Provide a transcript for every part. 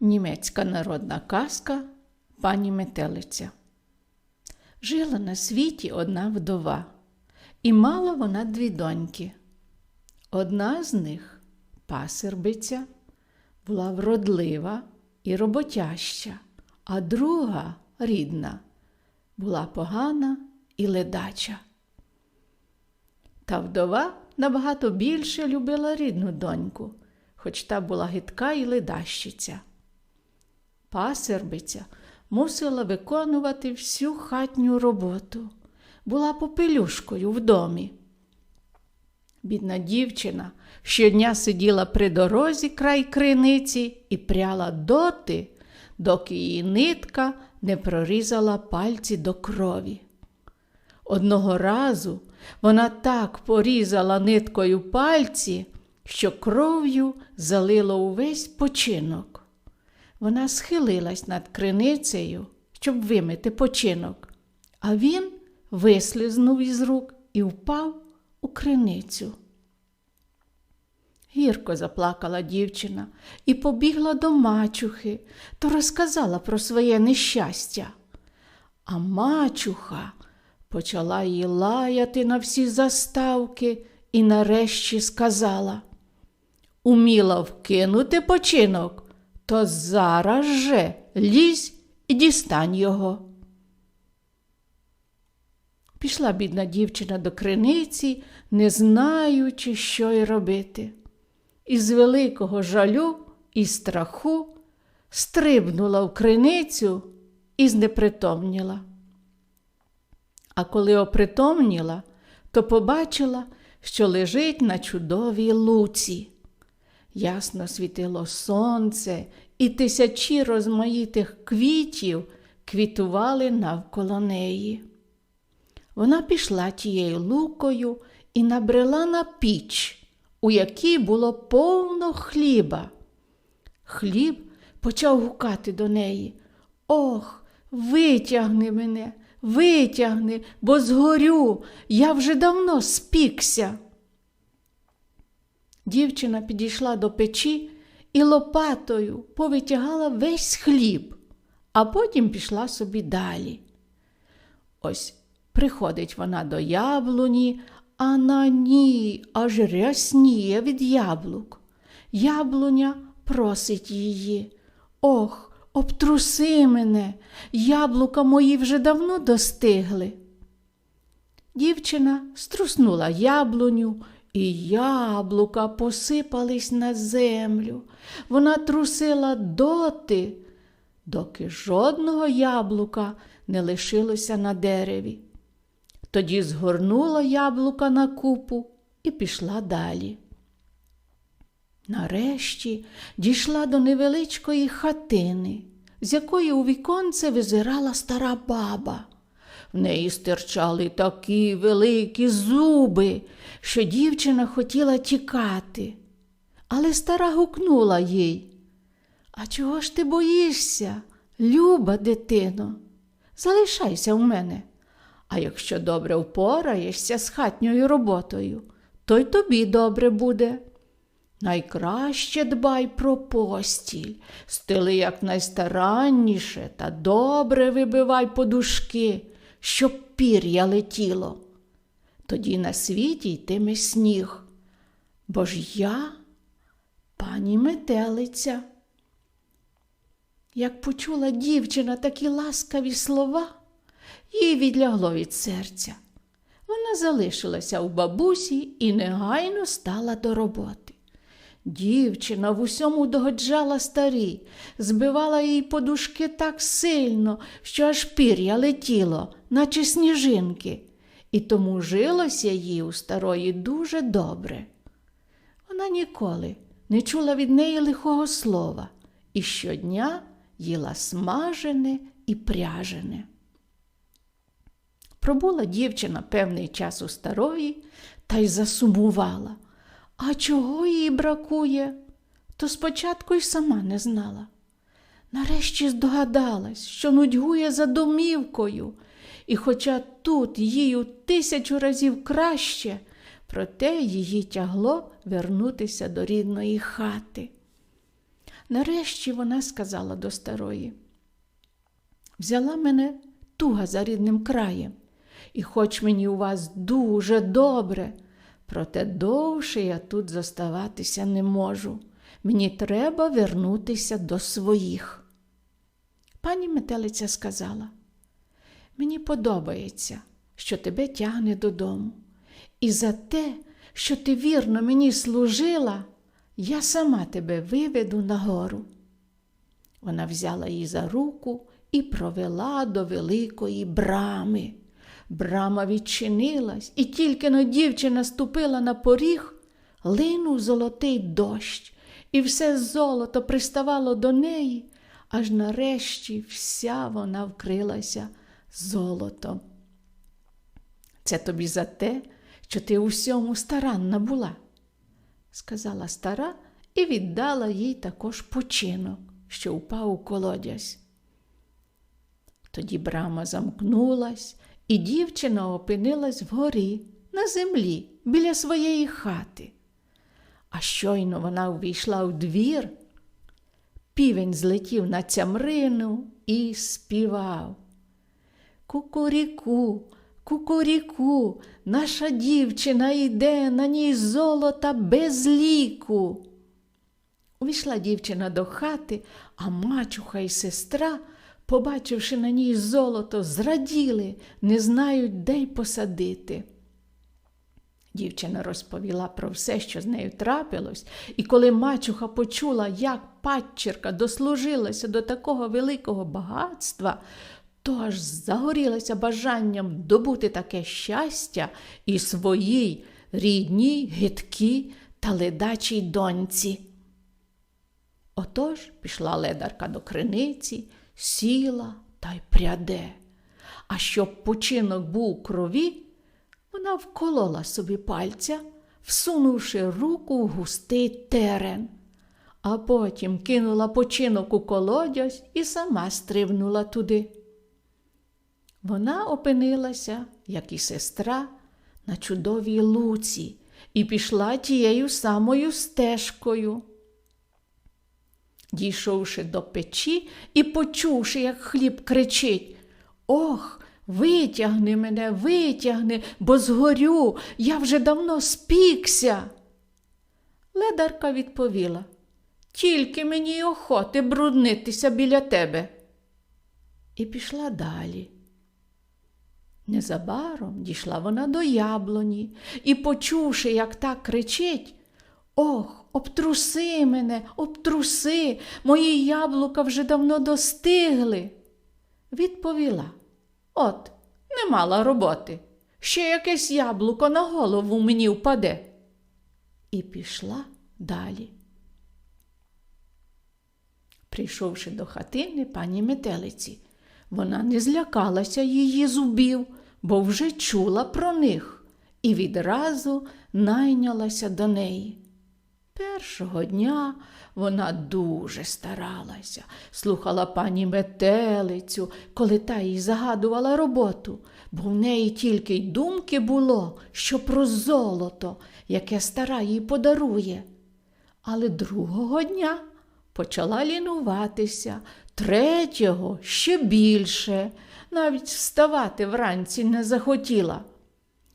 Німецька народна казка Пані Метелиця. Жила на світі одна вдова, і мала вона дві доньки. Одна з них, пасербиця, була вродлива і роботяща, а друга рідна, була погана і ледача. Та вдова набагато більше любила рідну доньку, хоч та була гидка і ледащиця. Пасербиця мусила виконувати всю хатню роботу, була попелюшкою в домі. Бідна дівчина щодня сиділа при дорозі край криниці і пряла доти, доки її нитка не прорізала пальці до крові. Одного разу вона так порізала ниткою пальці, що кров'ю залило увесь починок. Вона схилилась над криницею, щоб вимити починок, а він вислизнув із рук і впав у криницю. Гірко заплакала дівчина і побігла до мачухи, то розказала про своє нещастя. А мачуха почала її лаяти на всі заставки і нарешті сказала Уміла вкинути починок, то зараз же лізь і дістань його. Пішла бідна дівчина до криниці, не знаючи, що й робити. Із великого жалю і страху стрибнула в криницю і знепритомніла. А коли опритомніла, то побачила, що лежить на чудовій луці. Ясно світило сонце, і тисячі розмаїтих квітів квітували навколо неї. Вона пішла тією лукою і набрела на піч, у якій було повно хліба. Хліб почав гукати до неї. Ох, витягни мене, витягни, бо згорю, я вже давно спікся. Дівчина підійшла до печі і лопатою повитягала весь хліб, а потім пішла собі далі. Ось приходить вона до яблуні, а на ній аж рясніє від яблук. Яблуня просить її. Ох, обтруси мене, яблука мої вже давно достигли. Дівчина струснула яблуню, і яблука посипались на землю. Вона трусила доти, доки жодного яблука не лишилося на дереві. Тоді згорнула яблука на купу і пішла далі. Нарешті дійшла до невеличкої хатини, з якої у віконце визирала стара баба. В неї стирчали такі великі зуби, що дівчина хотіла тікати. Але стара гукнула їй. А чого ж ти боїшся, люба дитино? Залишайся в мене. А якщо добре впораєшся з хатньою роботою, то й тобі добре буде. Найкраще дбай про постіль, стили якнайстаранніше та добре вибивай подушки, щоб пір'я летіло. Тоді на світі йтиме сніг. Бо ж я, пані метелиця. Як почула дівчина такі ласкаві слова, їй відлягло від серця. Вона залишилася у бабусі і негайно стала до роботи. Дівчина в усьому догоджала старій, збивала їй подушки так сильно, що аж пір'я летіло, наче сніжинки, і тому жилося їй у старої дуже добре. Вона ніколи не чула від неї лихого слова і щодня їла смажене і пряжене. Пробула дівчина певний час у старої та й засумувала. А чого їй бракує, то спочатку й сама не знала. Нарешті здогадалась, що нудьгує за домівкою, і хоча тут їй у тисячу разів краще, проте її тягло вернутися до рідної хати. Нарешті вона сказала до старої. Взяла мене туга за рідним краєм, і хоч мені у вас дуже добре, проте довше я тут зоставатися не можу. Мені треба вернутися до своїх. Пані метелиця сказала, мені подобається, що тебе тягне додому, і за те, що ти вірно мені служила, я сама тебе виведу нагору. Вона взяла її за руку і провела до великої брами. Брама відчинилась, і тільки но дівчина ступила на поріг, линув золотий дощ, і все золото приставало до неї, аж нарешті вся вона вкрилася золотом. Це тобі за те, що ти усьому старанна була, сказала стара і віддала їй також починок, що впав у колодязь. Тоді брама замкнулась, і дівчина опинилась вгорі, на землі, біля своєї хати. А щойно вона увійшла у двір, півень злетів на цямрину і співав. Кукуріку, кукуріку, наша дівчина йде, на ній золота без ліку. Увійшла дівчина до хати, а мачуха і сестра, побачивши на ній золото, зраділи, не знають, де й посадити. Дівчина розповіла про все, що з нею трапилось, і коли мачуха почула, як падчірка дослужилася до такого великого багатства, то аж загорілася бажанням добути таке щастя і своїй рідній, гидкій та ледачій доньці. Отож пішла ледарка до криниці, сіла та й пряде. А щоб починок був крові, вона вколола собі пальця, всунувши руку в густий терен, а потім кинула починок у колодязь і сама стрибнула туди. Вона опинилася, як і сестра, на чудовій луці і пішла тією самою стежкою. Дійшовши до печі і почувши, як хліб кричить Ох, витягни мене, витягни, бо згорю, я вже давно спікся. Ледарка відповіла Тільки мені й охоти бруднитися біля тебе. І пішла далі. Незабаром дійшла вона до яблуні і, почувши, як так кричить, Ох, обтруси мене, обтруси, мої яблука вже давно достигли. Відповіла От, не мала роботи. Ще якесь яблуко на голову мені впаде. І пішла далі. Прийшовши до хатини пані метелиці, вона не злякалася її зубів, бо вже чула про них і відразу найнялася до неї. Першого дня вона дуже старалася, слухала пані метелицю, коли та їй загадувала роботу, бо в неї тільки й думки було, що про золото, яке стара їй подарує. Але другого дня почала лінуватися, третього ще більше, навіть вставати вранці не захотіла.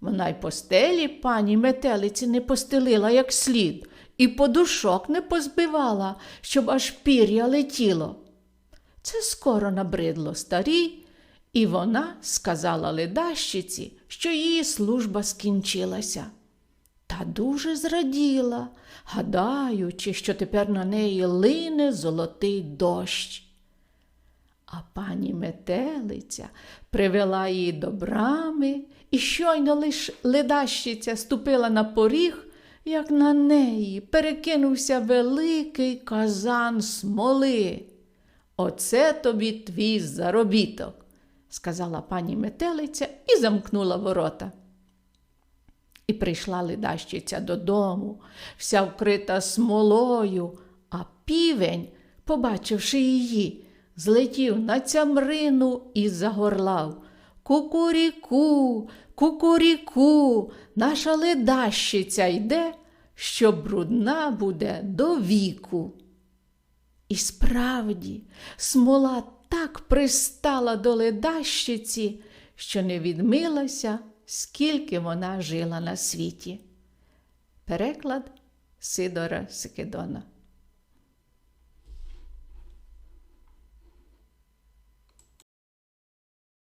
Вона й постелі пані метелиці не постелила як слід, і подушок не позбивала, щоб аж пір'я летіло. Це скоро набридло старій, і вона сказала ледащиці, що її служба скінчилася. Та дуже зраділа, гадаючи, що тепер на неї лине золотий дощ. А пані метелиця привела її до брами, і щойно лиш ледащиця ступила на поріг, як на неї перекинувся великий казан смоли. Оце тобі твій заробіток, сказала пані метелиця і замкнула ворота. І прийшла ледащиця додому, вся вкрита смолою, а півень, побачивши її, злетів на цямрину і загорлав. Кукуріку, кукуріку, наша ледащиця йде, що брудна буде до віку. І справді, смола так пристала до ледащиці, що не відмилася, скільки вона жила на світі. Переклад Сидора Сикидона